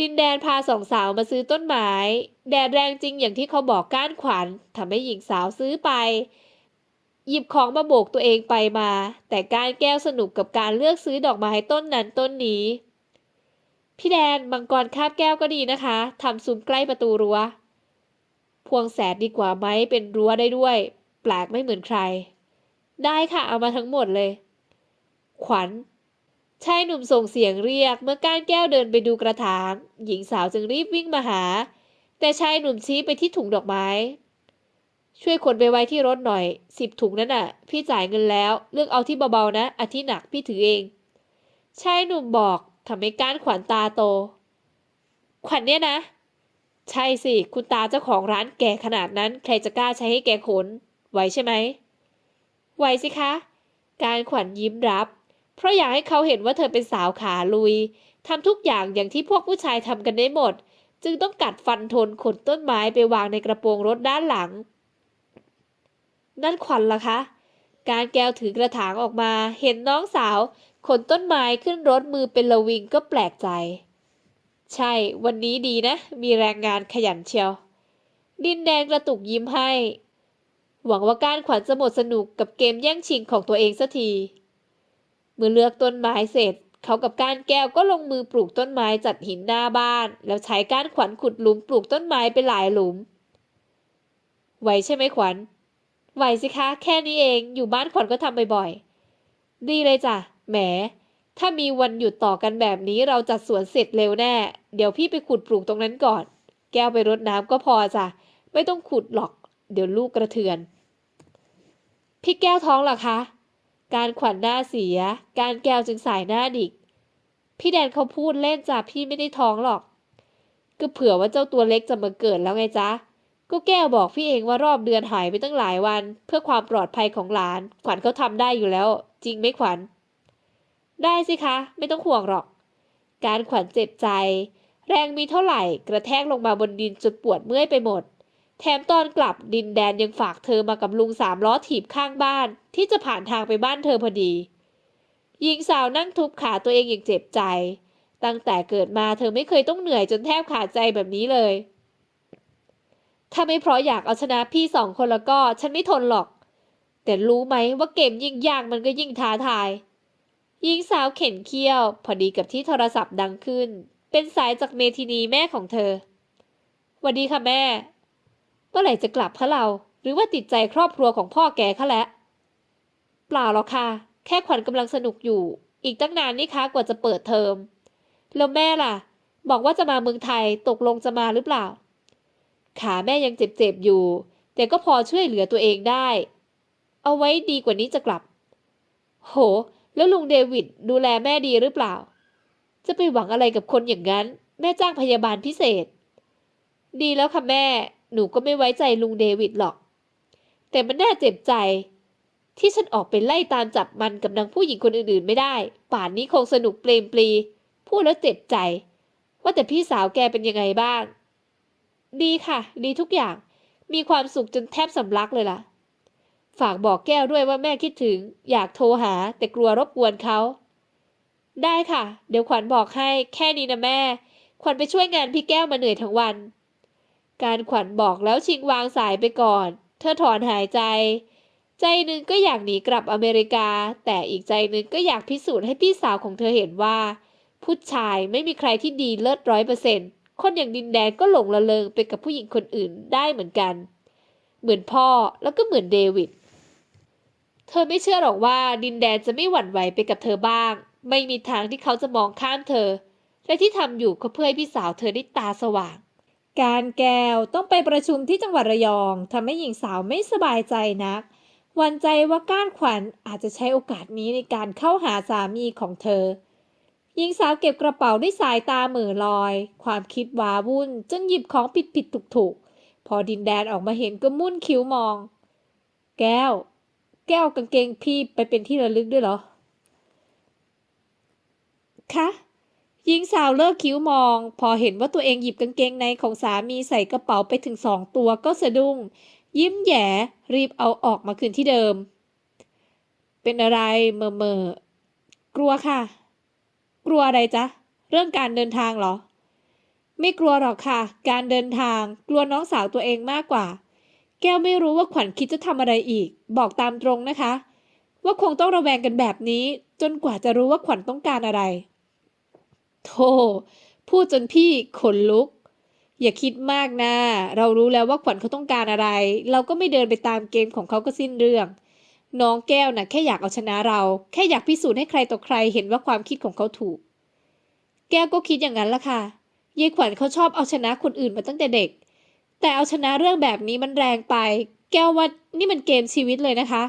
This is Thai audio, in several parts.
ดินแดนพาสองสาวมาซื้อต้นไม้ แดดแรงจริงอย่างที่เขาบอกก้านขวัญทำให้หญิงสาวซื้อไป หยิบของมาโบกตัวเองไปมา แต่การแก้วสนุกกับการเลือกซื้อดอกไม้ต้นนั้นต้นนี้ พี่แดนมังกรคาบแก้วก็ดีนะคะทำซุ้มใกล้ประตูรั้ว พวงแสนดีกว่าไหมเป็นรั้วได้ด้วย แปลกไม่เหมือนใคร ได้ค่ะเอามาทั้งหมดเลย ขวัญ ชายหนุ่มส่งเสียงเรียกเมื่อก้านแก้วเดินไปดูกระถาง หญิงสาวจึงรีบวิ่งมาหา แต่ชายหนุ่มชี้ไปที่ถุงดอกไม้ ช่วยขนไปไว้ที่รถหน่อยสิบถุงนั่นน่ะ พี่จ่ายเงินแล้ว เลือกเอาที่เบาๆนะอาที่หนักพี่ถือเอง ชายหนุ่มบอกทำให้ก้านขวัญตาโต ขวัญเนี่ยนะ ใช่สิ คุณตาเจ้าของร้านแก่ขนาดนั้น ใครจะกล้าใช้ให้แกขนไหวใช่ไหมไหวสิคะ การขวัญยิ้มรับ เพราะอยากให้เขาเห็นว่าเธอเป็นสาวขาลุยทำทุกอย่างอย่างที่พวกผู้ชายทำกันได้หมด จึงต้องกัดฟันทนขนต้นไม้ไปวางในกระโปรงรถด้านหลัง นั่นขวัญล่ะคะ การแก้วถือกระถางออกมา เห็นน้องสาว ขนต้นไม้ขึ้นรถมือเป็นระวิงก็แปลกใจ ใช่ วันนี้ดีนะ มีแรงงานขยันเชียว ดินแดงกระตุกยิ้มให้ หวังว่าการขวัญจะหมดสนุกกับเกมแย่งชิงของตัวเองสักที เมื่อเลือกต้นไม้เสร็จ เขากับก้านแก้วก็ลงมือปลูกต้นไม้จัดหินหน้าบ้าน แล้วใช้ก้านขวัญขุดหลุมปลูกต้นไม้ไปหลายหลุม ไหวใช่ไหมขวัญ ไหวสิคะ แค่นี้เอง อยู่บ้านขวัญก็ทำบ่อยๆ ดีเลยจ้ะ แหม ถ้ามีวันหยุดต่อกันแบบนี้เราจัดสวนเสร็จเร็วแน่ เดี๋ยวพี่ไปขุดปลูกตรงนั้นก่อน แก้วไปรดน้ำก็พอจ้ะ ไม่ต้องขุดหรอก เดี๋ยวลูกกระเทือน พี่แก้วท้องหรอคะ การขวัญหน้าเสีย การแก้วจึงสายหน้าดิก พี่แดนเขาพูดเล่นจ้ะพี่ไม่ได้ท้องหรอก ก็เผื่อว่าเจ้าตัวเล็กจะมาเกิดแล้วไงจ๊ะ ก็แก้วบอกพี่เองว่ารอบเดือนหายไปตั้งหลายวัน เพื่อความปลอดภัยของหลาน ขวัญเขาทำได้อยู่แล้ว จริงไหมขวัญ ได้สิคะ ไม่ต้องห่วงหรอก การขวัญเจ็บใจ แรงมีเท่าไหร่ กระแทกลงมาบนดินจนปวดเมื่อยไปหมด แถมตอนกลับดินแดนยังฝากเธอมากับลุงสามล้อถีบข้างบ้าน ที่จะผ่านทางไปบ้านเธอพอดี หญิงสาวนั่งทุบขาตัวเองอย่างเจ็บใจ ตั้งแต่เกิดมาเธอไม่เคยต้องเหนื่อยจนแทบขาดใจแบบนี้เลย ถ้าไม่เพราะอยากเอาชนะพี่สองคนแล้วก็ฉันไม่ทนหรอก แต่รู้ไหมว่าเกมยิ่งยากมันก็ยิ่งท้าทาย หญิงสาวเข็นเคี้ยว พอดีกับที่โทรศัพท์ดังขึ้น เป็นสายจากเมทินีแม่ของเธอสวัสดีค่ะแม่ มื่อไหร่จะกลับคะเรา หรือว่าติดใจครอบครัวของพ่อแกคะแล้วเปล่าหรอกค่ะ แค่ขวัญกำลังสนุกอยู่ อีกตั้งนานนี่คะกว่าจะเปิดเทอม แล้วแม่ล่ะ บอกว่าจะมาเมืองไทยตกลงจะมาหรือเปล่า ขาแม่ยังเจ็บๆอยู่ แต่ก็พอช่วยเหลือตัวเองได้ เอาไว้ดีกว่านี้จะกลับ โห แล้วลุงเดวิดดูแลแม่ดีหรือเปล่า จะไปหวังอะไรกับคนอย่างนั้น แม่จ้างพยาบาลพิเศษ ดีแล้วค่ะแม่ หนูก็ไม่ไว้ใจลุงเดวิดหรอก แต่มันน่าเจ็บใจ ที่ฉันออกไปไล่ตามจับมันกับนางผู้หญิงคนอื่นๆไม่ได้ ป่านนี้คงสนุกเปลมปลีพูดแล้วเจ็บใจ ว่าแต่พี่สาวแกเป็นยังไงบ้าง ดีค่ะ ดีทุกอย่าง มีความสุขจนแทบสำลักเลยล่ะ ฝากบอกแก้วด้วยว่าแม่คิดถึง อยากโทรหา แต่กลัวรบกวนเขาได้ค่ะ เดี๋ยวขวัญบอกให้ แค่นี้นะแม่ ขวัญไปช่วยงานพี่แก้วมาเหนื่อยทั้งวัน การขวัญบอกแล้วชิงวางสายไปก่อน เธอถอนหายใจ ใจหนึ่งก็อยากหนีกลับอเมริกา แต่อีกใจหนึ่งก็อยากพิสูจน์ให้พี่สาวของเธอเห็นว่า ผู้ชายไม่มีใครที่ดีเลิศร้อยเปอร์เซ็นต์คนอย่างดินแดนก็หลงละเลงไปกับผู้หญิงคนอื่นได้เหมือนกัน เหมือนพ่อแล้วก็เหมือนเดวิด เธอไม่เชื่อหรอกว่าดินแดนจะไม่หวั่นไหวไปกับเธอบ้าง ไม่มีทางที่เขาจะมองข้ามเธอ และที่ทำอยู่ก็เพื่อให้พี่สาวเธอได้ตาสว่าง การแก้วต้องไปประชุมที่จังหวัดระยองทำให้หญิงสาวไม่สบายใจนักหวันใจว่าก้านขวัญอาจจะใช้โอกาสนี้ในการเข้าหาสามีของเธอ หญิงสาวเก็บกระเป๋าด้วยสายตาเหม่อลอย ความคิดว้าวุ่นจนหยิบของผิดผิดถูกถูกๆพอดินแดนออกมาเห็นก็มุ่นคิ้วมอง แก้ว แก้วกางเกงพี่ไปเป็นที่ระลึกด้วยเหรอคะ หญิงสาวเลิกคิ้วมอง พอเห็นว่าตัวเองหยิบกางเกงในของสามีใส่กระเป๋าไปถึงสองตัวก็สะดุ้ง ยิ้มแย่รีบเอาออกมาคืนที่เดิม เป็นอะไรเมอเมอกลัวค่ะ กลัวอะไรจ๊ะ เรื่องการเดินทางเหรอ ไม่กลัวหรอกค่ะ การเดินทาง กลัวน้องสาวตัวเองมากกว่า แก้วไม่รู้ว่าขวัญคิดจะทำอะไรอีก บอกตามตรงนะคะ ว่าคงต้องระแวงกันแบบนี้ จนกว่าจะรู้ว่าขวัญต้องการอะไร โธ่พูดจนพี่ขนลุก อย่าคิดมากนะ เรารู้แล้วว่าขวัญเขาต้องการอะไร เราก็ไม่เดินไปตามเกมของเขาก็สิ้นเรื่อง น้องแก้วนะ่ะแค่อยากเอาชนะเรา แค่อยากพิสูจน์ให้ใครต่อใครเห็นว่าความคิดของเขาถูก แก้วก็คิดอย่างนั้นละค่ะยายขวัญเขาชอบเอาชนะคนอื่นมาตั้งแต่เด็ก แต่เอาชนะเรื่องแบบนี้มันแรงไป แก้วว่านี่มันเกมชีวิตเลยนะคะ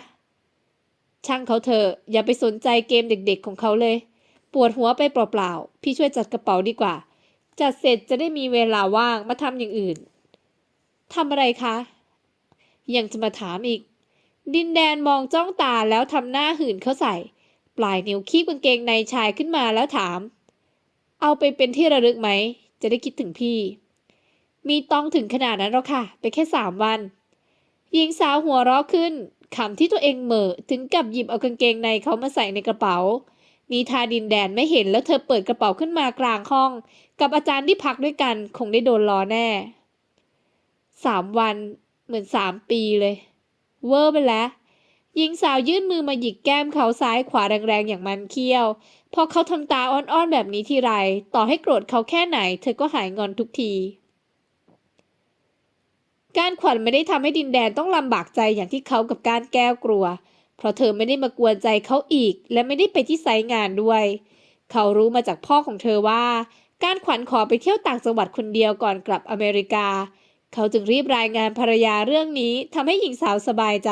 ช่างเขาเถอะอย่าไปสนใจเกมเด็กๆของเขาเลย ปวดหัวไปเปล่าๆ พี่ช่วยจัดกระเป๋าดีกว่า จัดเสร็จจะได้มีเวลาว่างมาทำอย่างอื่นทำอะไรคะ ยังจะมาถามอีก ดินแดนมองจ้องตาแล้วทำหน้าหื่นเขาใส่ ปลายนิ้วคีบกางเกงในชายขึ้นมาแล้วถาม เอาไปเป็นที่ระลึกไหม จะได้คิดถึงพี่ มีต้องถึงขนาดนั้นหรอกค่ะ ไปแค่สามวัน หญิงสาวหัวเราะขึ้นขำที่ตัวเองเหม่อถึงกับหยิบเอากางเกงในเขามาใส่ในกระเป๋า นีทาดินแดนไม่เห็นแล้วเธอเปิดกระเป๋าขึ้นมากลางห้อง กับอาจารย์ที่พักด้วยกันคงได้โดนล้อแน่สามวันเหมือนสามปีเลย เวอร์ไปแล้วหญิงสาวยื่นมือมาหยิกแก้มเขาซ้ายขวาแรงๆอย่างมันเคี้ยว พอเขาทำตาอ้อนๆแบบนี้ทีไร ต่อให้โกรธเขาแค่ไหน เธอก็หายงอนทุกที การขวัญไม่ได้ทำให้ดินแดนต้องลำบากใจอย่างที่เขากับการแก้วกลัว เพราะเธอไม่ได้มากวนใจเขาอีก และไม่ได้ไปที่ไซต์งานด้วย เขารู้มาจากพ่อของเธอว่า การขวัญขอไปเที่ยวต่างจังหวัดคนเดียวก่อนกลับอเมริกา เขาจึงรีบรายงานภรรยาเรื่องนี้ทำให้หญิงสาวสบายใจ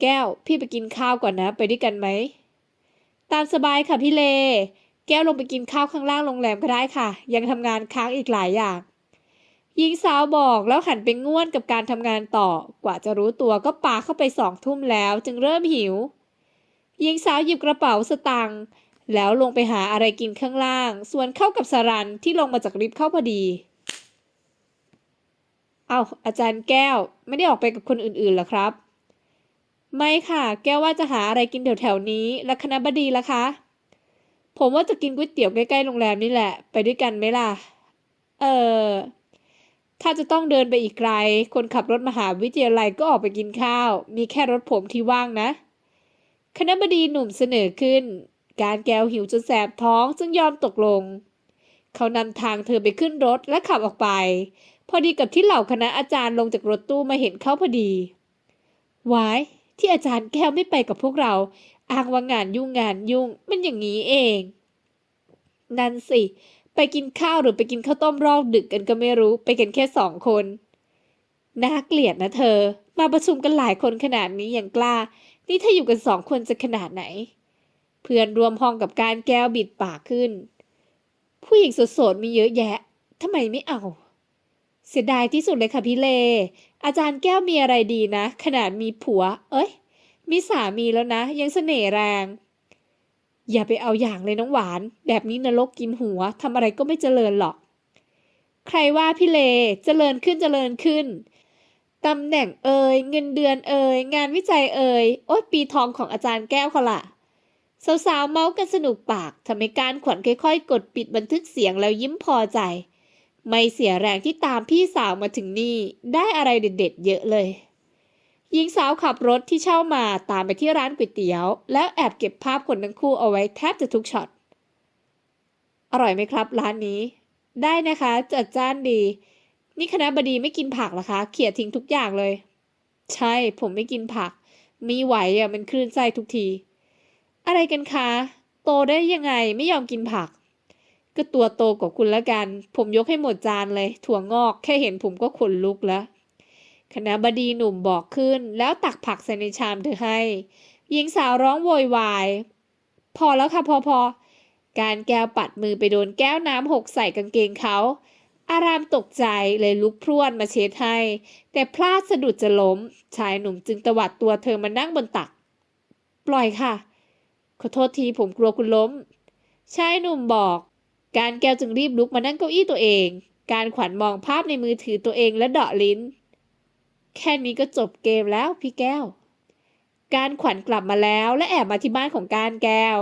แก้ว พี่ไปกินข้าวก่อนนะ ไปด้วยกันไหม ตามสบายค่ะพี่เล แก้วลงไปกินข้าวข้างล่างโรงแรมก็ได้ค่ะ ยังทำงานค้างอีกหลายอย่าง หญิงสาวบอกแล้วหันไปง่วนกับการทำงานต่อ กว่าจะรู้ตัวก็ปาเข้าไปสองทุ่มแล้วจึงเริ่มหิว หญิงสาวหยิบกระเป๋าสตังค์แล้วลงไปหาอะไรกินข้างล่าง ส่วนเข้ากับสรันที่ลงมาจากลิฟต์เข้าพอดี เอาอาจารย์แก้วไม่ได้ออกไปกับคนอื่นๆหรอครับ ไม่ค่ะ แก้วว่าจะหาอะไรกินแถวๆนี้และคณะบดีล่ะคะ ผมว่าจะกินก๋วยเตี๋ยวใกล้ๆโรงแรมนี่แหละ ไปด้วยกันไหมล่ะ เออ ถ้าจะต้องเดินไปอีกไกล คนขับรถมหาวิทยาลัยก็ออกไปกินข้าว มีแค่รถผมที่ว่างนะ คณะบดีหนุ่มเสนอขึ้น การแก้วหิวจนแสบท้องจึงยอมตกลง เขานำทางเธอไปขึ้นรถและขับออกไป พอดีกับที่เหล่าคณะอาจารย์ลงจากรถตู้มาเห็นเขาพอดีวายที่อาจารย์แก้วไม่ไปกับพวกเรา อ้างว่างานยุ่งงานยุ่งมันอย่างนี้เอง นั่นสิ ไปกินข้าวหรือไปกินข้าวต้มรอบดึกกันก็ไม่รู้ ไปกันแค่สองคนน่าเกลียดนะเธอ มาประชุมกันหลายคนขนาดนี้อย่างกล้า นี่ถ้าอยู่กันสองคนจะขนาดไหน เพื่อนรวมห้องกับการแก้วบิดปากขึ้น ผู้หญิงโสดๆมีเยอะแยะทำไมไม่เอา เสียดายที่สุดเลยค่ะพี่เล อาจารย์แก้วมีอะไรดีนะ ขนาดมีผัว เอ้ย มีสามีแล้วนะ ยังเสน่ห์แรง อย่าไปเอาอย่างเลยน้องหวาน แบบนี้นรกกินหัวทำอะไรก็ไม่เจริญหรอก ใครว่าพี่เลเจริญขึ้นเจริญขึ้นตำแหน่งเอ่ยเงินเดือนเอ่ยงานวิจัยเอ่ยโอ๊ยปีทองของอาจารย์แก้วเขาล่ะสาวๆเมาส์กันสนุกปากทำให้การขวัญค่อยๆ กดปิดบันทึกเสียงแล้วยิ้มพอใจ ไม่เสียแรงที่ตามพี่สาวมาถึงนี่ ได้อะไรเด็ดๆเยอะเลย หญิงสาวขับรถที่เช่ามาตามไปที่ร้านก๋วยเตี๋ยว แล้วแอบเก็บภาพคนทั้งคู่เอาไว้แทบจะทุกช็อต อร่อยไหมครับ ร้านนี้ ได้นะคะ จัดจ้านดี นี่คณะบดีไม่กินผักเหรอคะ เขี่ยทิ้งทุกอย่างเลย ใช่ผมไม่กินผัก มีไหวอะมันคลื่นไส้ทุกที อะไรกันคะ โตได้ยังไงไม่ยอมกินผัก ก็ตัวโตกว่าคุณละกัน ผมยกให้หมดจานเลย ถั่วงอกแค่เห็นผมก็ขนลุกแล้ว คณะบดีหนุ่มบอกขึ้น แล้วตักผักใส่ในชามเธอให้ หญิงสาวร้องโวยวาย พอแล้วค่ะพอพอการแก้วปัดมือไปโดนแก้วน้ำหกใส่กางเกงเขา อารามตกใจเลยลุกพรวดมาเช็ดให้ แต่พลาดสะดุดจะล้ม ชายหนุ่มจึงตวัดตัวเธอมานั่งบนตัก ปล่อยค่ะ ขอโทษทีผมกลัวคุณล้ม ชายหนุ่มบอก การแก้วจึงรีบลุกมานั่งเก้าอี้ตัวเอง การขวัญมองภาพในมือถือตัวเองและเดาะลิ้น แค่นี้ก็จบเกมแล้วพี่แก้ว การขวัญกลับมาแล้วและแอบมาที่บ้านของการแก้ว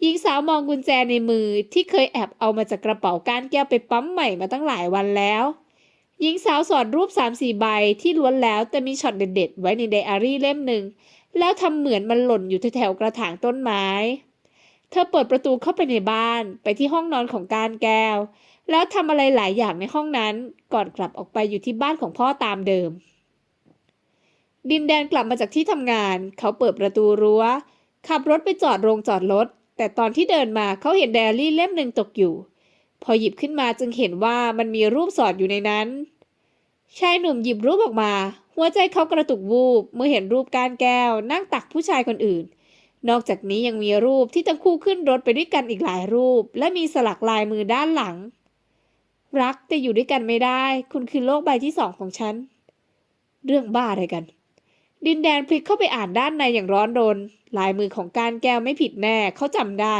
หญิงสาวมองกุญแจในมือที่เคยแอบเอามาจากกระเป๋ากานแก้วไปปั๊มใหม่มาตั้งหลายวันแล้ว หญิงสาวสอดรูปสามสี่ใบที่ล้วนแล้วแต่มีช็อตเด็ดๆ ไว้ในไดอารี่เล่มหนึ่ง แล้วทำเหมือนมันหล่นอยู่แถวๆกระถางต้นไม้ เธอเปิดประตูเข้าไปในบ้านไปที่ห้องนอนของการแก้ว แล้วทำอะไรหลายอย่างในห้องนั้นก่อนกลับออกไปอยู่ที่บ้านของพ่อตามเดิม ดินแดนกลับมาจากที่ทำงาน เขาเปิดประตูรั้ว ขับรถไปจอดโรงจอดรถ แต่ตอนที่เดินมาเขาเห็นไดอารี่เล่มหนึ่งตกอยู่ พอหยิบขึ้นมาจึงเห็นว่ามันมีรูปสอดอยู่ในนั้น ชายหนุ่มหยิบรูปออกมา หัวใจเขากระตุกวูบเมื่อเห็นรูปการแก้ว นั่งตักผู้ชายคนอื่น นอกจากนี้ยังมีรูปที่ทั้งคู่ขึ้นรถไปด้วยกันอีกหลายรูป และมีสลักลายมือด้านหลัง รักแต่อยู่ด้วยกันไม่ได้ คุณคือโลกใบที่สองของฉัน เรื่องบ้าอะไรกัน ดินแดนพลิกเข้าไปอ่านด้านในอย่างร้อนรน ลายมือของการแก้วไม่ผิดแน่เขาจำได้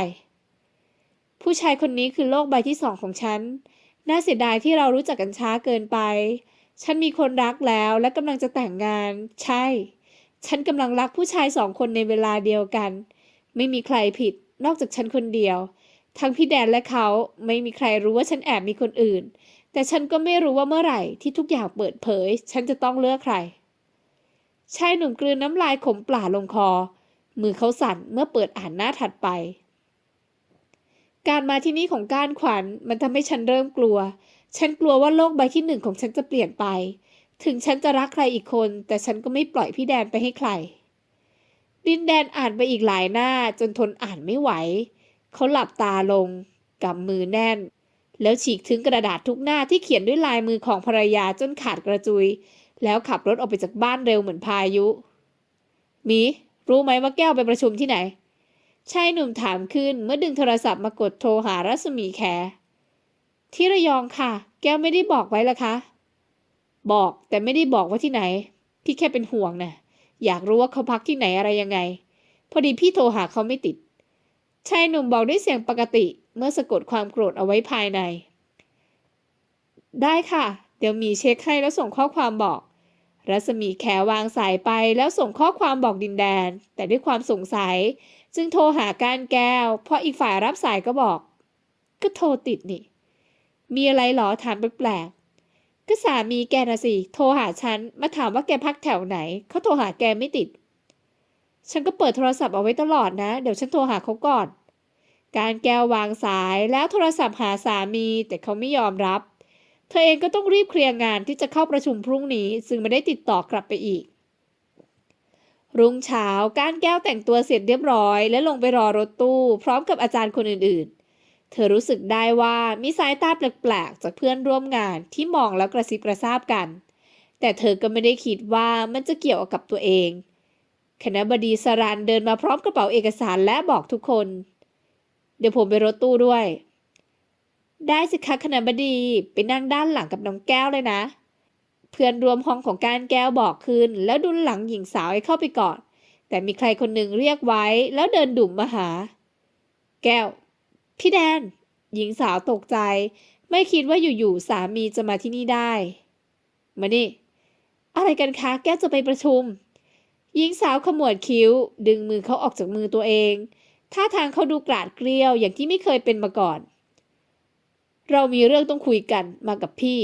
ผู้ชายคนนี้คือโลกใบที่สองของฉัน น่าเสียดายที่เรารู้จักกันช้าเกินไป ฉันมีคนรักแล้วและกำลังจะแต่งงาน ใช่ ฉันกำลังรักผู้ชายสองคนในเวลาเดียวกัน ไม่มีใครผิด นอกจากฉันคนเดียว ทั้งพี่แดนและเขาไม่มีใครรู้ว่าฉันแอบมีคนอื่น แต่ฉันก็ไม่รู้ว่าเมื่อไหร่ที่ทุกอย่างเปิดเผย ฉันจะต้องเลือกใคร ชายหนุ่มกลืนน้ำลายขมปลาลงคอ มือเขาสั่นเมื่อเปิดอ่านหน้าถัดไป การมาที่นี่ของก้านขวัญมันทำให้ฉันเริ่มกลัว ฉันกลัวว่าโลกใบที่หนึ่งของฉันจะเปลี่ยนไป ถึงฉันจะรักใครอีกคน แต่ฉันก็ไม่ปล่อยพี่แดนไปให้ใคร ดินแดนอ่านไปอีกหลายหน้าจนทนอ่านไม่ไหว เขาหลับตาลงกำมือแน่น แล้วฉีกถึงกระดาษทุกหน้าที่เขียนด้วยลายมือของภรรยาจนขาดกระจุย แล้วขับรถออกไปจากบ้านเร็วเหมือนพายุหมีรู้ไหมว่าแก้วไปประชุมที่ไหนชายหนุ่มถามขึ้นเมื่อดึงโทรศัพท์มากดโทรหารัศมีแข ที่ระยองค่ะ แก้วไม่ได้บอกไว้ละคะ บอกแต่ไม่ได้บอกว่าที่ไหน พี่แค่เป็นห่วงนะอยากรู้ว่าเขาพักที่ไหนอะไรยังไง พอดีพี่โทรหาเขาไม่ติด ชายหนุ่มบอกด้วยเสียงปกติเมื่อสะกดความโกรธเอาไว้ภายใน ได้ค่ะ เดี๋ยวมีเช็คให้แล้วส่งข้อความบอก รัศมีแขวางสายไปแล้วส่งข้อความบอกดินแดน แต่ด้วยความสงสัย จึงโทรหาการแก้วพออีกฝ่ายรับสายก็บอก ก็โทรติดนี่ มีอะไรหรอถามแปลกๆก็สามีแกนะสิ โทรหาฉัน มาถามว่าแกพักแถวไหน เขาโทรหาแกไม่ติด ฉันก็เปิดโทรศัพท์เอาไว้ตลอดนะ เดี๋ยวฉันโทรหาเขาก่อน การแก้ววางสายแล้วโทรศัพท์หาสามีแต่เขาไม่ยอมรับ เธอเองก็ต้องรีบเคลียร์งานที่จะเข้าประชุมพรุ่งนี้ ซึ่งไม่ได้ติดต่อกลับไปอีก รุ่งเช้าก้านแก้วแต่งตัวเสร็จเรียบร้อย และลงไปรอรถตู้ พร้อมกับอาจารย์คนอื่นๆ เธอรู้สึกได้ว่ามีสายตาแปลกๆ จากเพื่อนร่วมงานที่มองแล้วกระซิบกระซาบกัน แต่เธอก็ไม่ได้คิดว่ามันจะเกี่ยวกับตัวเอง คณะบดีสรันเดินมาพร้อมกระเป๋าเอกสารและบอกทุกคน เดี๋ยวผมไปรถตู้ด้วย ได้สิคะคณะบดีไปนั่งด้านหลังกับน้องแก้วเลยนะ เพื่อนรวมห้องของการแก้วบอกขึ้นแล้วดุลหลังหญิงสาวให้เข้าไปก่อน แต่มีใครคนหนึ่งเรียกไว้แล้วเดินดุ่มมาหา แก้ว พี่แดน หญิงสาวตกใจ ไม่คิดว่าอยู่ๆสามีจะมาที่นี่ได้ มานี่ อะไรกันคะ แก้วจะไปประชุม หญิงสาวขมวดคิ้ว ดึงมือเขาออกจากมือตัวเองท่าทางเขาดูกราดเกลียวอย่างที่ไม่เคยเป็นมาก่อน เรามีเรื่องต้องคุยกันมากับพี่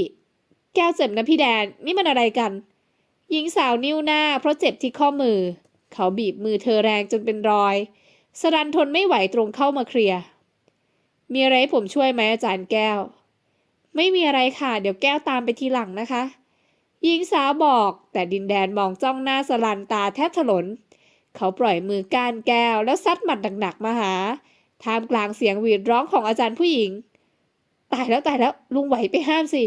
แก้วเจ็บนะพี่แดน นี่มันอะไรกัน หญิงสาวนิ้วหน้า เพราะเจ็บที่ข้อมือ เขาบีบมือเธอแรงจนเป็นรอย สรันทนไม่ไหวตรงเข้ามาเคลียร์ มีอะไรให้ผมช่วยไหมอาจารย์แก้ว ไม่มีอะไรค่ะ เดี๋ยวแก้วตามไปทีหลังนะคะ หญิงสาวบอก แต่ดินแดนมองจ้องหน้าสลันตาแทบถลน เขาปล่อยมือก้านแก้วแล้วซัดหมัดหนักๆมาหา ท่ามกลางเสียงหวีดร้องของอาจารย์ผู้หญิง ตายแล้วตายแล้วลุงไหวไปห้ามสิ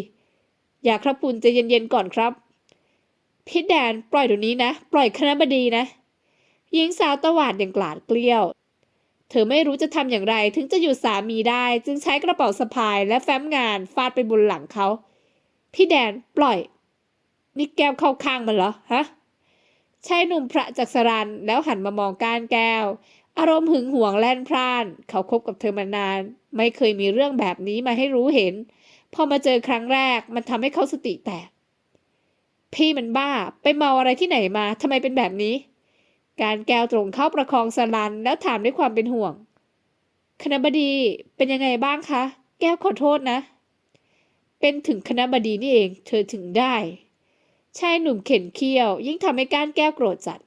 อย่าครับคุณใจเย็นๆก่อนครับ พี่แดนปล่อยเดี๋ยวนี้นะ ปล่อยคณะบดีนะ หญิงสาวตวาดอย่างกลาดเกลียว เธอไม่รู้จะทำอย่างไรถึงจะหยุดสามีได้ จึงใช้กระเป๋าสะพายและแฟ้มงานฟาดไปบนหลังเขา พี่แดนปล่อย นี่แก้วเข้าข้างมันเหรอฮะชายหนุ่มพระจักสรันแล้วหันมามองก้านแก้ว อารมณ์หึงหวงแล่นพร่าน เขาคบกับเธอมานาน ไม่เคยมีเรื่องแบบนี้มาให้รู้เห็น พอมาเจอครั้งแรกมันทำให้เขาสติแตก พี่มันบ้าไปเมาอะไรที่ไหนมาทำไมเป็นแบบนี้ การแก้วตรงเข้าประคองสลันแล้วถามด้วยความเป็นห่วง คณบดีเป็นยังไงบ้างคะ แก้วขอโทษนะ เป็นถึงคณบดีนี่เอง เธอถึงได้ชายหนุ่มเข็นเคี้ยว ยิ่งทำให้กานแก้วโกรธจัด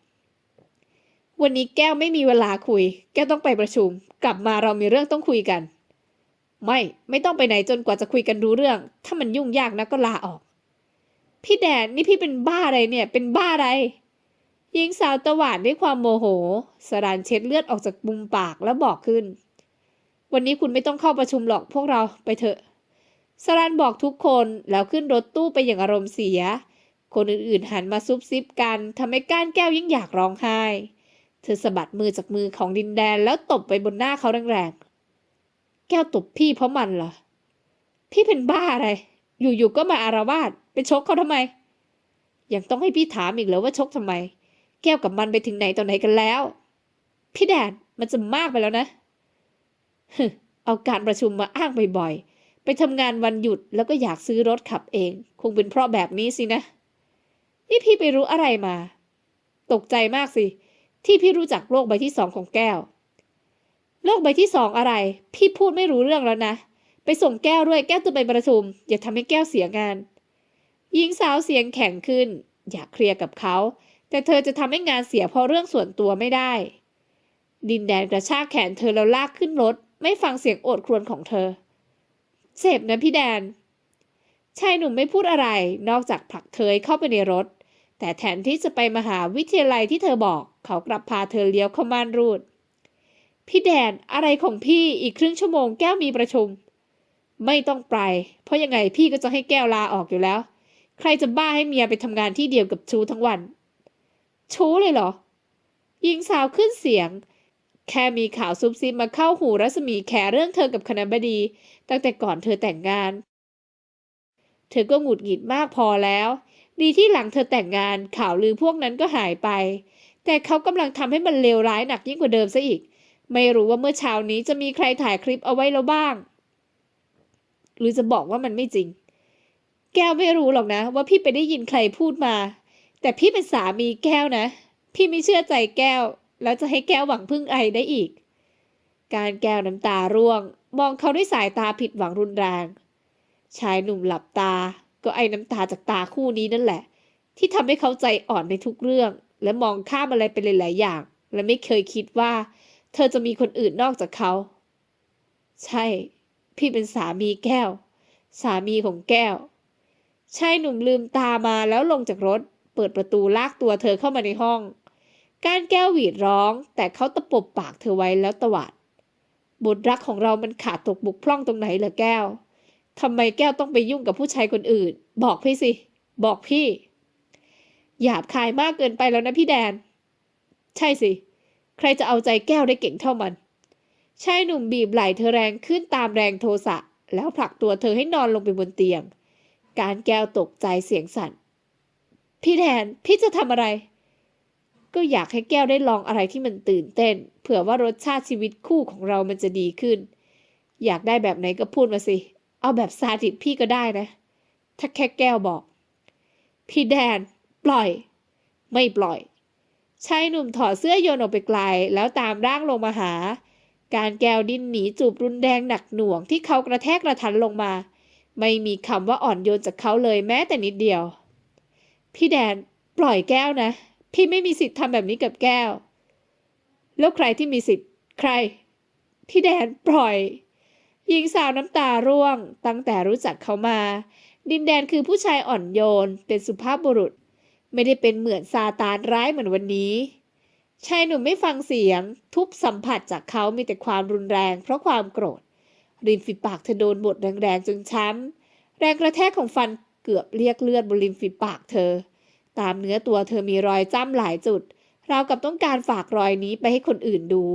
วันนี้แก้วไม่มีเวลาคุย แก้วต้องไปประชุม กลับมาเรามีเรื่องต้องคุยกัน ไม่ไม่ต้องไปไหนจนกว่าจะคุยกันรู้เรื่อง ถ้ามันยุ่งยากนะก็ลาออก พี่แดนนี่พี่เป็นบ้าอะไรเนี่ย เป็นบ้าอะไรหญิงสาวตะหวานด้วยความโมโห สรานเช็ดเลือดออกจากมุมปากแล้วบอกขึ้น วันนี้คุณไม่ต้องเข้าประชุมหรอกพวกเราไปเถอะ สรานบอกทุกคนแล้วขึ้นรถตู้ไปอย่างอารมณ์เสีย คนอื่นๆหันมาซุบซิบกันทำให้ก้านแก้วยิ่งอยากร้องไห้ เธอสะบัดมือจากมือของดินแดนแล้วตบไปบนหน้าเขาแรงๆ แก้วตบพี่เพราะมันเหรอ พี่เป็นบ้าอะไร อยู่ๆก็มาอารวาสไปชกเขาทำไม ยังต้องให้พี่ถามอีกเหรอว่าชกทำไม แก้วกับมันไปถึงไหนตอนไหนกันแล้ว พี่แดนมันจะมากไปแล้วนะฮึเอาการประชุมมาอ้างบ่อยๆ ไปทำงานวันหยุดแล้วก็อยากซื้อรถขับเอง คงเป็นเพราะแบบนี้สินะ นี่พี่ไปรู้อะไรมา ตกใจมากสิ ที่พี่รู้จักโลกใบที่สองของแก้ว โลกใบที่สองอะไร พี่พูดไม่รู้เรื่องแล้วนะ ไปส่งแก้วด้วยแก้วจะไปประชุม อย่าทำให้แก้วเสียงาน หญิงสาวเสียงแข็งขึ้น อยากเคลียร์กับเขา แต่เธอจะทำให้งานเสียเพราะเรื่องส่วนตัวไม่ได้ ดินแดนกระชากแขนเธอแล้วลากขึ้นรถ ไม่ฟังเสียงโอดครวญของเธอ เจ็บนะพี่แดนชายหนุ่มไม่พูดอะไรนอกจากผลักเธอเข้าไปในรถ แต่แทนที่จะไปมหาวิทยาลัยที่เธอบอก เขากลับพาเธอเลี้ยวเข้าม่านรูด พี่แดนอะไรของพี่อีกครึ่งชั่วโมงแก้วมีประชุม ไม่ต้องไป เพราะยังไงพี่ก็จะให้แก้วลาออกอยู่แล้ว ใครจะบ้าให้เมียไปทำงานที่เดียวกับชูทั้งวัน ชูเลยเหรอหญิงสาวขึ้นเสียง แค่มีข่าวซุบซิบมาเข้าหูรัศมีแขเรื่องเธอกับคณบดี ตั้งแต่ก่อนเธอแต่งงาน เธอก็หงุดหงิดมากพอแล้ว ดีที่หลังเธอแต่งงานข่าวลือพวกนั้นก็หายไป แต่เขากำลังทำให้มันเลวร้ายหนักยิ่งกว่าเดิมซะอีก ไม่รู้ว่าเมื่อเช้านี้จะมีใครถ่ายคลิปเอาไว้แล้วบ้าง หรือจะบอกว่ามันไม่จริง แก้วไม่รู้หรอกนะ ว่าพี่ไปได้ยินใครพูดมา แต่พี่เป็นสามีแก้วนะ พี่ไม่เชื่อใจแก้ว แล้วจะให้แก้วหวังพึ่งไอได้อีก การแก้วน้ำตาร่วง มองเขาด้วยสายตาผิดหวังรุนแรง ชายหนุ่มหลับตา ก็ไอน้ำตาจากตาคู่นี้นั่นแหละ ที่ทำให้เขาใจอ่อนในทุกเรื่อง และมองข้ามอะไรไปหลายๆอย่าง และไม่เคยคิดว่า เธอจะมีคนอื่นนอกจากเขา ใช่ พี่เป็นสามีแก้ว สามีของแก้วชายหนุ่มลืมตามาแล้วลงจากรถ เปิดประตูลากตัวเธอเข้ามาในห้อง การแก้วหวีดร้อง แต่เขาตะปบปากเธอไว้แล้วตวาดบทรักของเรามันขาดตกบุกพร่องตรงไหนเหรอแก้วทำไมแก้วต้องไปยุ่งกับผู้ชายคนอื่น บอกพี่สิ บอกพี่ หยาบคายมากเกินไปแล้วนะพี่แดน ใช่สิ ใครจะเอาใจแก้วได้เก่งเท่ามันชายหนุ่มบีบไหล่เธอแรงขึ้นตามแรงโทสะ แล้วผลักตัวเธอให้นอนลงไปบนเตียง การแก้วตกใจเสียงสั่น พี่แดน พี่จะทำอะไร ก็อยากให้แก้วได้ลองอะไรที่มันตื่นเต้น เผื่อว่ารสชาติชีวิตคู่ของเรามันจะดีขึ้น อยากได้แบบไหนก็พูดมาสิ เอาแบบซาดิสพี่ก็ได้นะ ถ้าแค่แก้วบอก พี่แดน ปล่อย ไม่ปล่อยชายหนุ่มถอดเสื้อโยนออกไปไกล แล้วตามร่างลงมาหา การแก้วดินหนีจูบรุนแรงหนักหน่วงที่เขากระแทกกระทันลงมา ไม่มีคำว่าอ่อนโยนจากเขาเลยแม้แต่นิดเดียว พี่แดนปล่อยแก้วนะ พี่ไม่มีสิทธิ์ทำแบบนี้กับแก้ว แล้วใครที่มีสิทธิ์ ใคร พี่แดนปล่อยหญิงสาวน้ำตาร่วง ตั้งแต่รู้จักเขามา ดินแดนคือผู้ชายอ่อนโยน เป็นสุภาพบุรุษ ไม่ได้เป็นเหมือนซาตานร้ายเหมือนวันนี้ ชายหนุ่มไม่ฟังเสียง ทุบสัมผัสจากเขามีแต่ความรุนแรง เพราะความโกรธ ริมฝีปากเธอโดนบดแรงๆจนช้ำ แรงกระแทกของฟันเกือบเรียกเลือดบนริมฝีปากเธอ ตามเนื้อตัวเธอมีรอยจ้ำหลายจุด ราวกับต้องการฝากรอยนี้ไปให้คนอื่นดู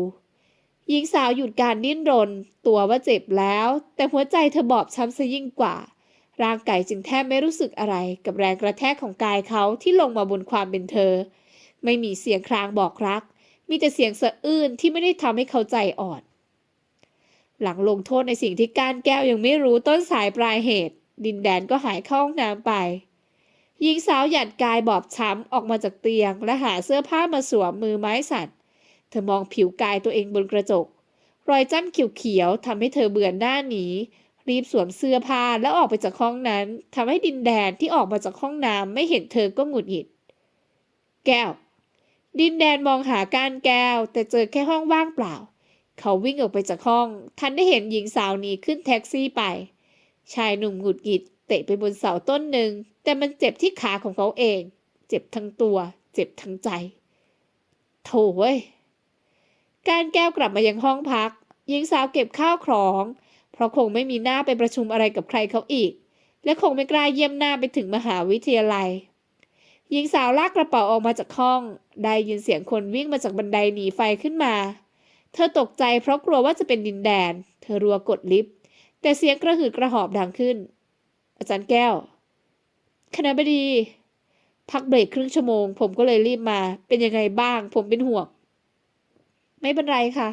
หญิงสาวหยุดการดิ้นรน ตัวว่าเจ็บแล้ว แต่หัวใจเธอบอบช้ำซะยิ่งกว่า ร่างกายจึงแทบไม่รู้สึกอะไรกับแรงกระแทกของกายเขาที่ลงมาบนความเป็นเธอ ไม่มีเสียงครางบอกรัก มีแต่เสียงสะอื้นที่ไม่ได้ทำให้เขาใจอ่อน หลังลงโทษในสิ่งที่ก้านแก้วยังไม่รู้ต้นสายปลายเหตุ ดินแดนก็หายเข้าห้องน้ำไปหญิงสาวหยัดกายบอบช้ำออกมาจากเตียง และหาเสื้อผ้ามาสวมมือไม้สั่นเธอมองผิวกายตัวเองบนกระจก รอยจ้ำเขียวๆทำให้เธอเบื่อหน้าหนี รีบสวมเสื้อผ้าแล้วออกไปจากห้องนั้นทำให้ดินแดนที่ออกมาจากห้องน้ำไม่เห็นเธอก็หงุดหงิด แก้ว ดินแดนมองหาการแก้ว แต่เจอแค่ห้องว่างเปล่า เขาวิ่งออกไปจากห้อง ทันได้เห็นหญิงสาวหนีขึ้นแท็กซี่ไป ชายหนุ่มหงุดหงิดเตะไปบนเสาต้นหนึ่ง แต่มันเจ็บที่ขาของเขาเอง เจ็บทั้งตัว เจ็บทั้งใจโถ่เว้ยการแก้วกลับมายังห้องพัก หญิงสาวเก็บข้าวของ เพราะคงไม่มีหน้าไปประชุมอะไรกับใครเขาอีก และคงไม่กล้าเยี่ยมหน้าไปถึงมหาวิทยาลัย หญิงสาวลากกระเป๋าออกมาจากห้อง ได้ยินเสียงคนวิ่งมาจากบันไดหนีไฟขึ้นมา เธอตกใจเพราะกลัวว่าจะเป็นดินแดน เธอรัวกดลิฟต์ แต่เสียงกระหืดกระหอบดังขึ้น อาจารย์แก้ว คณะบดี พักเบรกครึ่งชั่วโมง ผมก็เลยรีบมา เป็นยังไงบ้าง ผมเป็นห่วง ไม่เป็นไรค่ะ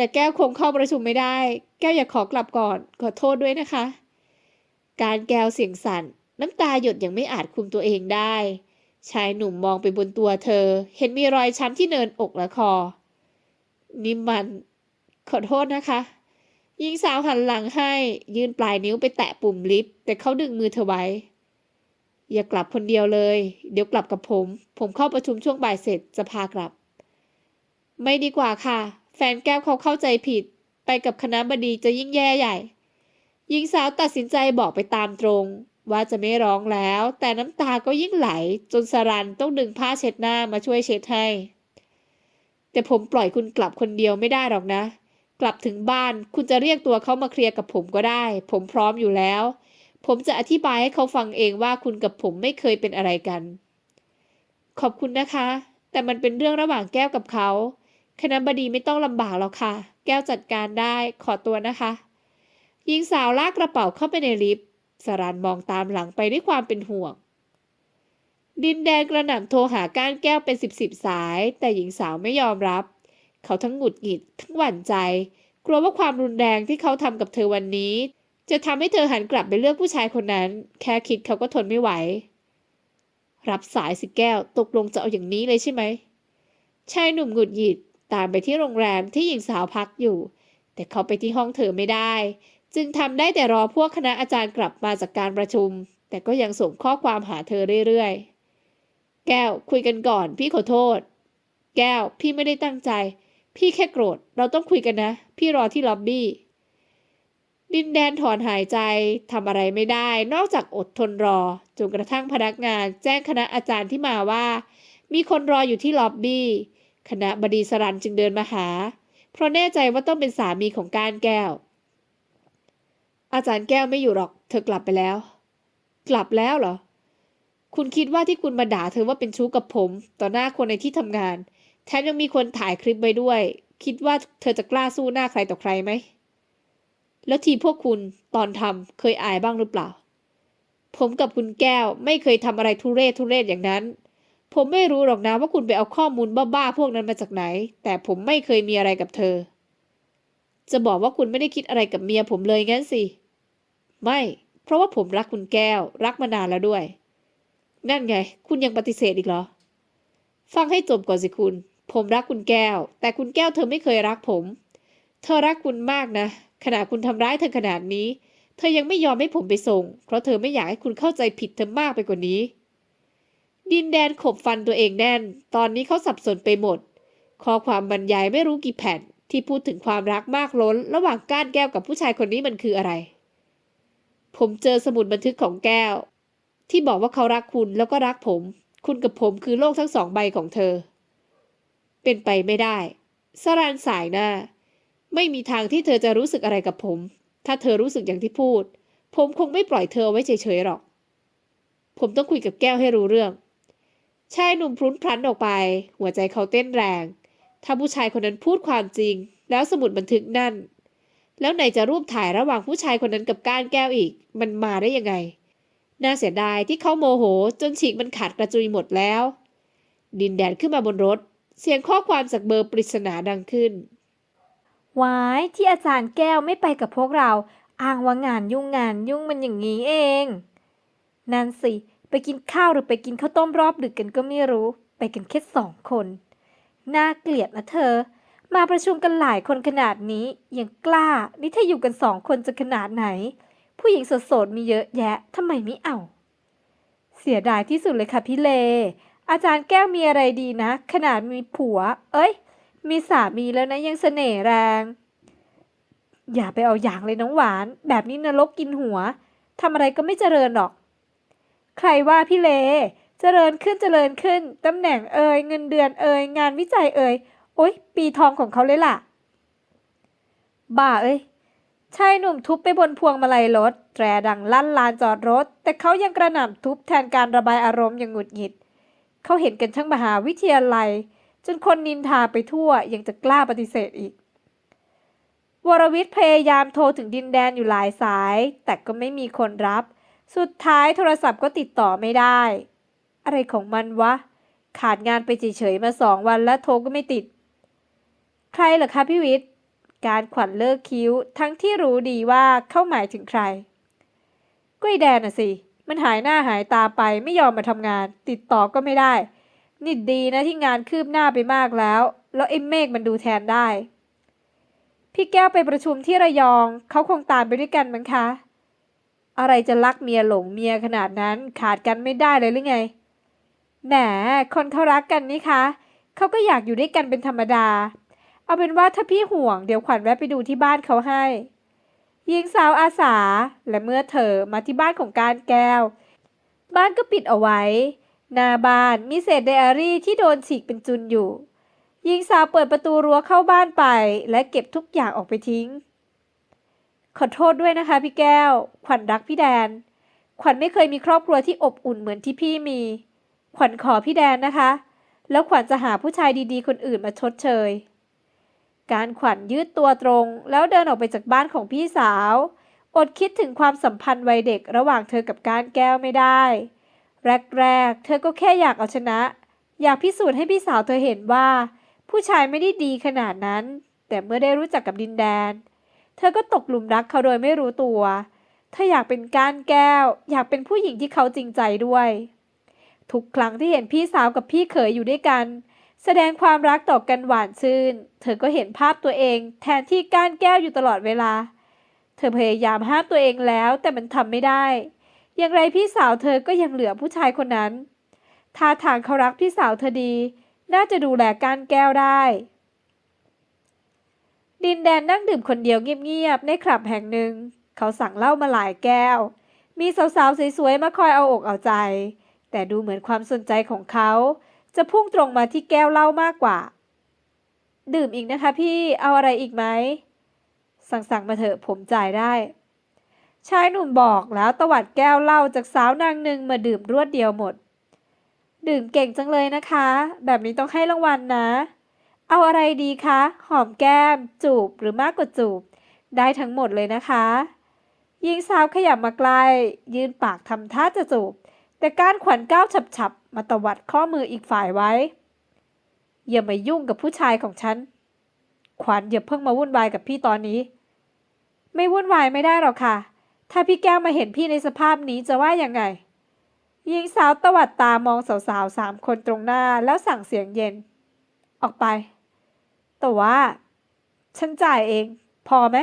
แต่แก้วคงเข้าประชุมไม่ได้ แก้วอยากขอกลับก่อน ขอโทษด้วยนะคะ การแก้วเสียงสั่น น้ำตาหยดยังไม่อาจคุมตัวเองได้ ชายหนุ่มมองไปบนตัวเธอ เห็นมีรอยช้ำที่เนินอกและคอนี่มัน ขอโทษนะคะหญิงสาวหันหลังให้ ยื่นปลายนิ้วไปแตะปุ่มลิฟต์แต่เขาดึงมือเธอไว้ อย่ากลับคนเดียวเลย เดี๋ยวกลับกับผม ผมเข้าประชุมช่วงบ่ายเสร็จจะพากลับ ไม่ดีกว่าค่ะ ฟนแก้วเขาเข้าใจผิด ไปกับคณะบดีจะยิ่งแย่ใหญ่ หญิงสาวตัดสินใจบอกไปตามตรง ว่าจะไม่ร้องแล้ว แต่น้ำตาก็ยิ่งไหล จนสรันต้องดึงผ้าเช็ดหน้ามาช่วยเช็ดให้ แต่ผมปล่อยคุณกลับคนเดียวไม่ได้หรอกนะ กลับถึงบ้านคุณจะเรียกตัวเขามาเคลียร์กับผมก็ได้ ผมพร้อมอยู่แล้ว ผมจะอธิบายให้เขาฟังเองว่าคุณกับผมไม่เคยเป็นอะไรกัน ขอบคุณนะคะ แต่มันเป็นเรื่องระหว่างแก้วกับเขา คณะบดีไม่ต้องลำบากหรอกค่ะ แก้วจัดการได้ขอตัวนะคะหญิงสาวลากกระเป๋าเข้าไปในลิฟต์สรันมองตามหลังไปด้วยความเป็นห่วง ดินแดนกระหน่ำโทรหาก้านแก้วเป็นสิบสิบสาย แต่หญิงสาวไม่ยอมรับ เขาทั้งหงุดหงิดทั้งหวั่นใจ กลัวว่าความรุนแรงที่เขาทำกับเธอวันนี้ จะทำให้เธอหันกลับไปเลือกผู้ชายคนนั้น แค่คิดเขาก็ทนไม่ไหว รับสายสิแก้วตกลงจะเอาอย่างนี้เลยใช่ไหมชายหนุ่มหงุดหงิด ตามไปที่โรงแรมที่หญิงสาวพักอยู่ แต่เขาไปที่ห้องเธอไม่ได้ จึงทำได้แต่รอพวกคณะอาจารย์กลับมาจากการประชุม แต่ก็ยังส่งข้อความหาเธอเรื่อยๆ แก้วคุยกันก่อน พี่ขอโทษ แก้วพี่ไม่ได้ตั้งใจ พี่แค่โกรธ เราต้องคุยกันนะ พี่รอที่ล็อบบี้ดินแดนถอนหายใจทำอะไรไม่ได้ นอกจากอดทนรอจนกระทั่งพนักงาน แจ้งคณะอาจารย์ที่มาว่า มีคนรออยู่ที่ล็อบบี้ คณะบดีสรันจึงเดินมาหา เพราะแน่ใจว่าต้องเป็นสามีของการแก้ว อาจารย์แก้วไม่อยู่หรอก เธอกลับไปแล้ว กลับแล้วเหรอ คุณคิดว่าที่คุณมาด่าเธอว่าเป็นชู้กับผม ต่อหน้าคนในที่ทำงาน แถมยังมีคนถ่ายคลิปไว้ด้วย คิดว่าเธอจะกล้าสู้หน้าใครต่อใครไหม แล้วทีพวกคุณตอนทำเคยอายบ้างหรือเปล่าผมกับคุณแก้วไม่เคยทำอะไรทุเรศทุเรศอย่างนั้น ผมไม่รู้หรอกนะว่าคุณไปเอาข้อมูลบ้าๆพวกนั้นมาจากไหน แต่ผมไม่เคยมีอะไรกับเธอ จะบอกว่าคุณไม่ได้คิดอะไรกับเมียผมเลยงั้นสิ ไม่ เพราะว่าผมรักคุณแก้ว รักมานานแล้วด้วย นั่นไง คุณยังปฏิเสธอีกเหรอ ฟังให้จบก่อนสิคุณ ผมรักคุณแก้ว แต่คุณแก้วเธอไม่เคยรักผม เธอรักคุณมากนะ ขณะคุณทำร้ายเธอขนาดนี้ เธอยังไม่ยอมให้ผมไปส่ง เพราะเธอไม่อยากให้คุณเข้าใจผิดเธอมากไปกว่านี้ ดินแดนขบฟันตัวเองแน่น ตอนนี้เขาสับสนไปหมด ข้อความบรรยายไม่รู้กี่แผ่น ที่พูดถึงความรักมากล้น ระหว่างก้านแก้วกับผู้ชายคนนี้มันคืออะไร ผมเจอสมุดบันทึกของแก้ว ที่บอกว่าเขารักคุณแล้วก็รักผม คุณกับผมคือโลกทั้งสองใบของเธอ เป็นไปไม่ได้ สรานสายหน้า ไม่มีทางที่เธอจะรู้สึกอะไรกับผม ถ้าเธอรู้สึกอย่างที่พูด ผมคงไม่ปล่อยเธอไว้เฉยๆหรอก ผมต้องคุยกับแก้วให้รู้เรื่อง ชายหนุ่มพลุนพลันออกไป หัวใจเขาเต้นแรง ถ้าผู้ชายคนนั้นพูดความจริง แล้วสมุดบันทึกนั่น แล้วไหนจะรูปถ่ายระหว่างผู้ชายคนนั้นกับก้านแก้วอีก มันมาได้ยังไง น่าเสียดายที่เขาโมโห จนฉีกมันขาดกระจุยหมดแล้ว ดินแดนขึ้นมาบนรถ เสียงข้อความจากเบอร์ปริศนาดังขึ้นวายที่อาจารย์แก้วไม่ไปกับพวกเรา อ้างว่างานยุ่งงานยุ่งมันอย่างนี้เอง นั่นสิ ไปกินข้าวหรือไปกินข้าวต้มรอบดึกกันก็ไม่รู้ ไปกันแค่สองคน น่าเกลียดนะเธอ มาประชุมกันหลายคนขนาดนี้ ยังกล้า นี่ถ้าอยู่กันสองคนจะขนาดไหน ผู้หญิงโสดๆมีเยอะแยะทำไมไม่เอา เสียดายที่สุดเลยค่ะพี่เล อาจารย์แก้วมีอะไรดีนะ ขนาดมีผัว เอ้ย มีสามีแล้วนะยังเสน่ห์แรง อย่าไปเอาอย่างเลยน้องหวาน แบบนี้นรกกินหัวทำอะไรก็ไม่เจริญหรอก ใครว่าพี่เลเจริญขึ้นเจริญขึ้นตำแหน่งเอ่ยเงินเดือนเอ่ยงานวิจัยเอ่ยโอ๊ย ปีทองของเขาเลยล่ะบ้าเอ้ยชายหนุ่มทุบไปบนพวงมาลัยรถแตรดังลั่นลานจอดรถ แต่เขายังกระหน่ำทุบแทนการระบายอารมณ์อย่างหงุดหงิด เขาเห็นกันทั้งมหาวิทยาลัย จนคนนินทาไปทั่วยังจะกล้าปฏิเสธอีก วรวิทย์พยายามโทรถึงดินแดนอยู่หลายสาย แต่ก็ไม่มีคนรับ สุดท้ายโทรศัพท์ก็ติดต่อไม่ได้ อะไรของมันวะ ขาดงานไปเฉยๆมาสองวันแล้วโทรก็ไม่ติด ใครเหรอคะพี่วิทย์ การขวัญเลิกคิ้ว ทั้งที่รู้ดีว่าเข้าหมายถึงใครก็ไอแดนน่ะสิ มันหายหน้าหายตาไปไม่ยอมมาทำงาน ติดต่อก็ไม่ได้นิดดีนะที่งานคืบหน้าไปมากแล้ว แล้วไอ้เมฆมันดูแทนได้ พี่แก้วไปประชุมที่ระยอง เขาคงตามไปด้วยกันมั้งคะ อะไรจะรักเมียหลงเมียขนาดนั้นขาดกันไม่ได้เลยหรือไง แหม คนเขารักกันนี่คะ เขาก็อยากอยู่ด้วยกันเป็นธรรมดา เอาเป็นว่าถ้าพี่ห่วงเดี๋ยวขวัญแวะไปดูที่บ้านเขาให้หญิงสาวอาสา และเมื่อเธอมาที่บ้านของการแก้ว บ้านก็ปิดเอาไว้ หน้าบ้านมีเศษไดอารี่ที่โดนฉีกเป็นจุนอยู่หญิงสาวเปิดประตูรั้วเข้าบ้านไป และเก็บทุกอย่างออกไปทิ้ง ขอโทษด้วยนะคะพี่แก้ว ขวัญรักพี่แดน ขวัญไม่เคยมีครอบครัวที่อบอุ่นเหมือนที่พี่มี ขวัญขอพี่แดนนะคะ แล้วขวัญจะหาผู้ชายดีๆ คนอื่นมาชดเชย การขวัญยืดตัวตรง แล้วเดินออกไปจากบ้านของพี่สาว อดคิดถึงความสัมพันธ์วัยเด็กระหว่างเธอกับการแก้วไม่ได้ แรกๆ เธอก็แค่อยากเอาชนะ อยากพิสูจน์ให้พี่สาวเธอเห็นว่า ผู้ชายไม่ได้ดีขนาดนั้น แต่เมื่อได้รู้จักกับดินแดน เธอก็ตกหลุมรักเขาโดยไม่รู้ตัว เธออยากเป็นก้านแก้ว อยากเป็นผู้หญิงที่เขาจริงใจด้วย ทุกครั้งที่เห็นพี่สาวกับพี่เขยอยู่ด้วยกัน แสดงความรักต่อกันหวานชื่น เธอก็เห็นภาพตัวเอง แทนที่ก้านแก้วอยู่ตลอดเวลา เธอพยายามห้ามตัวเองแล้วแต่มันทำไม่ได้ อย่างไรพี่สาวเธอก็ยังเหลือผู้ชายคนนั้นท่าทางเขารักพี่สาวเธอดี น่าจะดูแลก้านแก้วได้ ดินแดนนั่งดื่มคนเดียวเงียบๆ ในคลับแห่งหนึ่ง เขาสั่งเหล้ามาหลายแก้ว มีสาวๆ สวยๆ มาคอยเอาอกเอาใจ แต่ดูเหมือนความสนใจของเขา จะพุ่งตรงมาที่แก้วเหล้ามากกว่า ดื่มอีกนะคะพี่เอาอะไรอีกไหม สั่งๆ มาเถอะผมจ่ายได้ ชายหนุ่มบอกแล้วตวัดแก้วเหล้าจากสาวนางหนึ่งมาดื่มรวดเดียวหมด ดื่มเก่งจังเลยนะคะ แบบนี้ต้องให้รางวัลนะ เอาอะไรดีคะ หอมแก้ม จูบหรือมากกว่าจูบ ได้ทั้งหมดเลยนะคะหญิงสาวขยับมาใกล้ยืนปากทำท่าจะจูบ แต่ก้านขวัญก้าวฉับๆ มาตวัดข้อมืออีกฝ่ายไว้ อย่ามายุ่งกับผู้ชายของฉัน ขวัญอย่าเพิ่งมาวุ่นวายกับพี่ตอนนี้ ไม่วุ่นวายไม่ได้หรอกค่ะ ถ้าพี่แก้วมาเห็นพี่ในสภาพนี้จะว่ายังไงหญิงสาวตวัดตามองสาวๆสามคนตรงหน้าแล้วสั่งเสียงเย็น ออกไป แต่ว่า ฉันจ่ายเอง พอไหม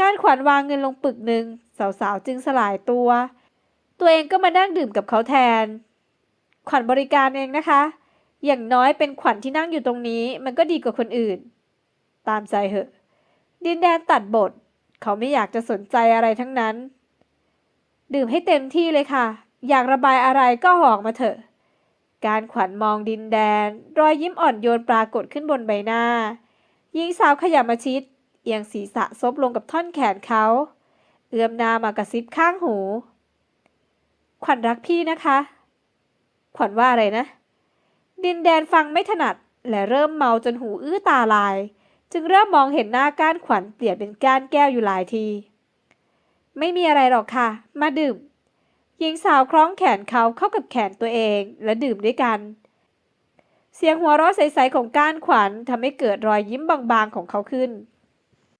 การขวัญวางเงินลงปึกหนึ่งสาวๆจึงสลายตัว ตัวเองก็มานั่งดื่มกับเขาแทน ขวัญบริการเองนะคะ อย่างน้อยเป็นขวัญที่นั่งอยู่ตรงนี้ มันก็ดีกว่าคนอื่น ตามใจเหอะ ดินแดนตัดบท เขาไม่อยากจะสนใจอะไรทั้งนั้น ดื่มให้เต็มที่เลยค่ะ อยากระบายอะไรก็หอกมาเถอะ การขวัญมองดินแดน รอยยิ้มอ่อนโยนปรากฏขึ้นบนใบหน้า หญิงสาวขยับมาชิด เอียงศีรษะซบลงกับท่อนแขนเขา เอื้อมนามากระซิบข้างหู ขวัญรักพี่นะคะ ขวัญว่าอะไรนะ ดินแดนฟังไม่ถนัด และเริ่มเมาจนหูอื้อตาลาย จึงเริ่มมองเห็นหน้าก้านขวัญเปลี่ยนเป็นก้านแก้วอยู่หลายที ไม่มีอะไรหรอกค่ะ มาดื่ม หญิงสาวคล้องแขนเขาเข้ากับแขนตัวเองและดื่มด้วยกัน เสียงหัวเราะใสๆของก้านขวัญทำให้เกิดรอยยิ้มบางๆของเขาขึ้น